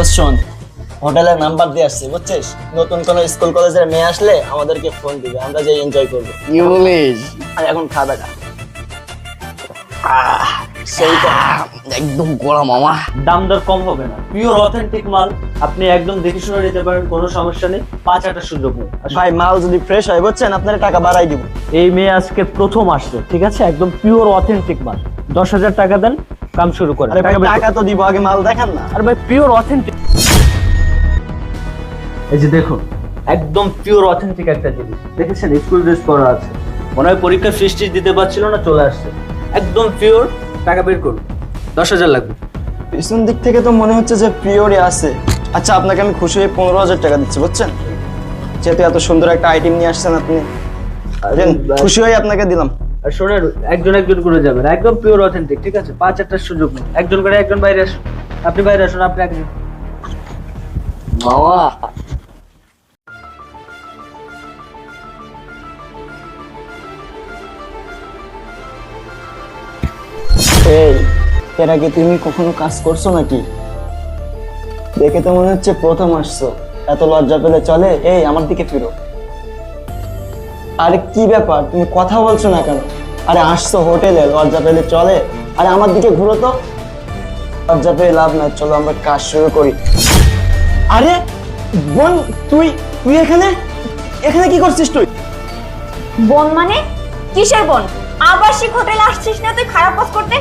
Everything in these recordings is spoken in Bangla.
দর্শন। হোটেলের নাম্বার দিয়ে আসছি বুঝছিস? নতুন কোনো স্কুল কলেজের মেয়ে আসলে আমাদেরকে ফোন দিবে আমরা যে এনজয় করব। কি বলিস আর এখন খাওয়া দাওয়া আহ, সেইটা একদম কড়া মামা। দাম দর কম হবে না। পিওর অথেন্টিক মাল। আপনি একদম দেখে শুনে নিতে পারেন কোনো সমস্যা নেই। পাঁচ আটার সুযোগ ভাই মাল যদি ফ্রেশ হয় বুঝছেন? আপনার টাকা বাড়াই দিব। এই মেয়ে আজকে প্রথম আসছে ঠিক আছে? একদম পিওর অথেন্টিক মাল। দশ হাজার টাকা দেন কাম শুরু করেন। আরে টাকা টাকা তো দিব আগে মাল দেখান না। আর ভাই পিওর অথেন্টিক এই যে দেখুন একদম পিওর অথেন্টিক একটা জিনিস। দেখেছেন? স্কুল ড্রেস পরা আছে। মনে হয় পরীক্ষা ফিস টিস দিতে পারছিল না চলে আসছে। একদম পিওর টাকা বের করুন। দশ হাজার লাগবে। পিছন দিক থেকে তো মনে হচ্ছে যে পিওরই আছে। আচ্ছা আপনাকে আমি খুশি হয়ে পনেরো হাজার টাকা দিচ্ছি বুঝছেন? যেহেতু এত সুন্দর একটা আইটেম নিয়ে আসছেন আপনি। দেন, খুশি হয়ে আপনাকে দিলাম। আর শোনেন একজন একজন করে যাবেন। একদম পিওর অথেন্টিক ঠিক আছে? পাঁচ চারটার সুযোগ নেই। একজন করে একজন বাইরে আসুন। আপনি বাইরে আসুন আপনি একজন। মামা এই, এর আগে তুমি কখনো কাজ করছ নাকি? দেখে তো মনে হচ্ছে প্রথম আসছো। এত লজ্জা পেলে চলে, এই, আমার দিকে ফিরো। আরে কি ব্যাপার, তুমি কথা বলছো না কেন? আরে আসছো হোটেলে, লজ্জা পেলে চলে। আরে আমার দিকে ঘুরো তো। লজ্জা পেয়ে লাভ নাই, চলো আমরা কাজ শুরু করি। আরে, বোন, তুই তুই এখানে? এখানে কি করছিস তুই? বোন মানে? কিসের বোন? আবাসিক হোটেলে আসছিস না তুই? খারাপ কাজ করতে!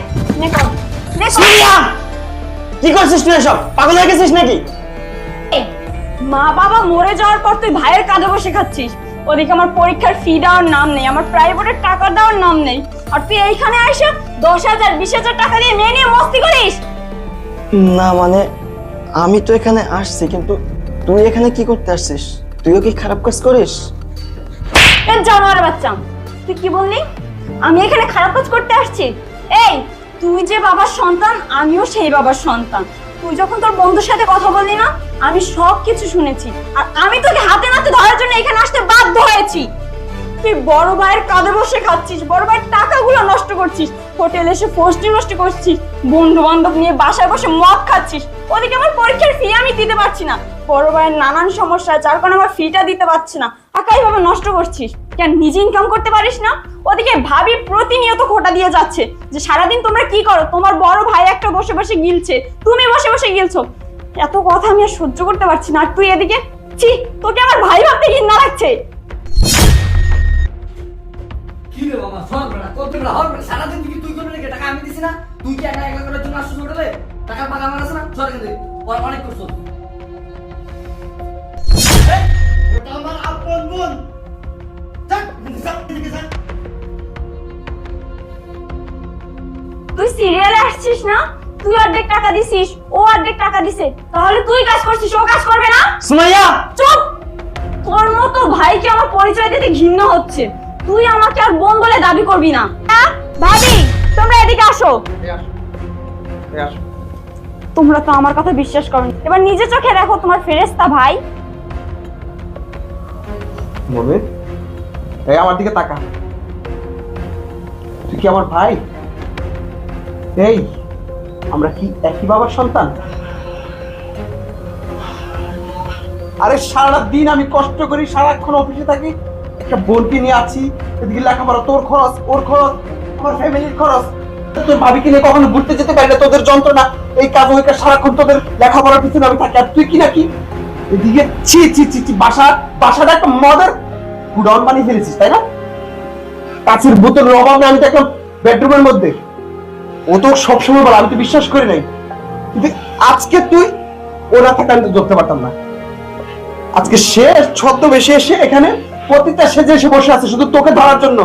কি করছিস তুই এসব? পাগল হয়ে গেছিস নাকি? মা বাবা মরে যাওয়ার পর তুই ভাইয়ের কাঁধে বসে খাচ্ছিস। ওদিকে আমার পরীক্ষার ফি দেওয়ার নাম নেই আমার প্রাইভেটের টাকা দেওয়ার নাম নেই। আর তুই এইখানে এসে দশ হাজার বিশ হাজার টাকা দিয়ে মেয়ে নিয়ে মস্তি করিস? না মানে আমি তো এখানে আসছি কিন্তু তুই এখানে কি করতে আসছিস? তুইও কি খারাপ কাজ করিস? জানোয়ার বাচ্চা তুই কি বললি? আমি এখানে খারাপ কাজ করতে আসছি। এই, তুই যে বাবার সন্তান, আমিও সেই বাবার সন্তান। তুই যখন তোর বন্ধুর সাথে কথা বললি না, আমি সব কিছু শুনেছি। আর আমি তোকে হাতে নাতে ধরার জন্য এখানে আসতে বাধ্য হয়েছি। তুই বড় ভাইয়ের কাঁধে বসে খাচ্ছিস, বড় ভাইয়ের টাকাগুলো নষ্ট করছিস, হোটেলে এসে ফষ্টি নষ্ট করছিস বন্ধু বান্ধব নিয়ে বাসায় বসে মদ খাচ্ছিস। ওদিকে আমার পরীক্ষার ফি আমি দিতে পারছি না। বড় ভাইয়ের নানান সমস্যা যার কারণে আমার ফিটা দিতে পারছি না। টাকা এইভাবে নষ্ট করছিস? কেন নিজে ইনকাম করতে পারিস না, ওদিকে ভাবি প্রতিনিয়ত খোটা দিয়ে যাচ্ছে যে সারাদিন তোমরা কি করো? তোমার বড় ভাই একটা বসে বসে গিলছে, তুমি বসে বসে গিলছো। এত কথা আমি আর সহ্য করতে পারছি না। আর তুই এদিকে? ছি, তোকে আমার ভাই ভাবতে ঘৃণা লাগছে। কি রে কত সারাদিন তুই টাকা আমি দিছি না? তুই কি একা একা টাকার পাকা না? অনেক ওটা আমার আপন বোন। তুই সিরিয়ালে আসছিস না? তুই অর্ধেক টাকা দিছিস ও অর্ধেক টাকা দিছে। তাহলে তুই কাজ করছিস ও কাজ করবে না? সুমাইয়া! চুপ! তোর মতো ভাইকে আমার পরিচয় দিতে ঘৃণা হচ্ছে। তুই আমাকে আর বোন বলে দাবি করবি না। হ্যাঁ? ভাবি তোমরা এদিকে আসো। তোমরা তো আমার কথা বিশ্বাস করো না। এবার নিজে চোখে দেখো তোমার ফেরেস্তা ভাই। বলবে এই, আমার দিকে তাকা। তুই কি আমার ভাই? এই, আমরা কি একই বাবার সন্তান? আরে সারা দিন আমি কষ্ট করি, সারাক্ষণ অফিসে থাকি, একটা বোনকে নিয়ে আছি, এদিকে লেখাপড়া তোর খরচ, ওর খরচ, আমার ফ্যামিলির খরচ। তোর ভাবিকে নিয়ে কখনো ঘুরতে যেতে পারি না তোদের যন্ত্রণা, এই কাজ কাজ সারাক্ষণ তোদের লেখাপড়ার পিছনে আমি থাকি। আর তুই কি নাকি এদিকে ছি ছি ছি ছি, বাসা, বাসাটা একটা মদের গুডাউন বানিয়ে ফেলেছিস, তাই না? কাছের বোতল অভাবে আমি দেখলাম বেডরুমের মধ্যে। ও তো সবসময় বলে, আমি তো বিশ্বাস করি নাই। কিন্তু আজকে তুই ও না থাকলে আমি তো ধরতে পারতাম না। আজকে সে ছদ্মবেশে এসে এখানে পতিতা সেজে এসে বসে আছে, শুধু তোকে ধরার জন্য।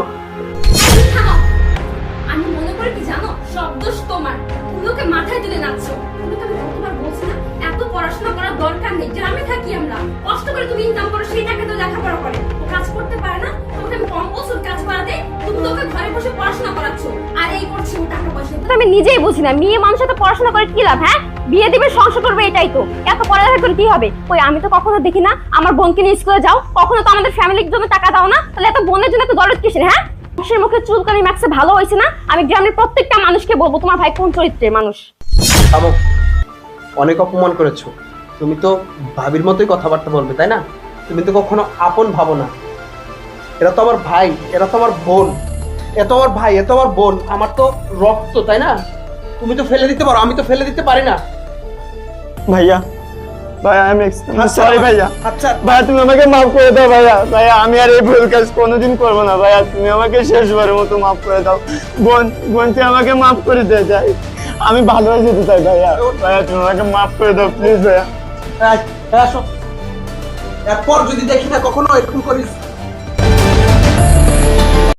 আমরা। কষ্ট করে তুমি ইনকাম করো সেই টাকা তো লেখাপড়া করে। ও কাজ করতে পারে না তোমাকে আমি কম বছর কাজ করাতে তুমি তো ঘরে বসে পড়াশোনা করাচ্ছো। আর এই করছে ও টাকা পয়সা আমি নিজেই বুঝি না মেয়ে মানুষের তো পড়াশোনা করে কি লাভ হ্যাঁ? বিয়ে দিবে সংসার করবে এটাই তো। এত পড়ালেখা করে কি হবে? ওই আমি তো কখনো দেখি না আমার বোনকে নিয়ে স্কুলে যাও। কখনো তো আমাদের ফ্যামিলির জন্য টাকা দাও না। তাহলে এত বোনের জন্য তো দরদ কিসের হ্যাঁ? মানুষের মুখে চুলকানি ম্যাক্সে ভালো হয়েছে না? আমি গ্রামের প্রত্যেকটা মানুষকে বলব তোমার ভাই কোন চরিত্রের মানুষ? অনেক অপমান করেছ। তুমি তো ভাবির মতোই কথাবার্তা বলবে তাই না? তুমি তো কখনো আপন ভাবো না। এরা তো আমার ভাই এরা তো আমার বোন এত আমার ভাই এত আমার বোন আমার তো রক্ত তাই না? তুমি তো ফেলে দিতে পারো আমি তো ফেলে দিতে পারি না। ভাইয়া ভাইয়া আমি সরি ভাইয়া। আচ্ছা ভাইয়া তুমি আমাকে মাফ করে দাও ভাইয়া। ভাইয়া আমি আর এই ভুল কাজ কোনোদিন করব না ভাইয়া। তুমি আমাকে শেষবারের মতো মাফ করে দাও। বোন বোন তুই আমাকে মাফ করে দে যাই। আমি ভালো হয়ে যেতে চাই ভাইয়া। ভাইয়া তুমি আমাকে মাফ করে দাও প্লিজ ভাইয়া। আসো। এরপর যদি দেখি না কখনো এরকম করিস।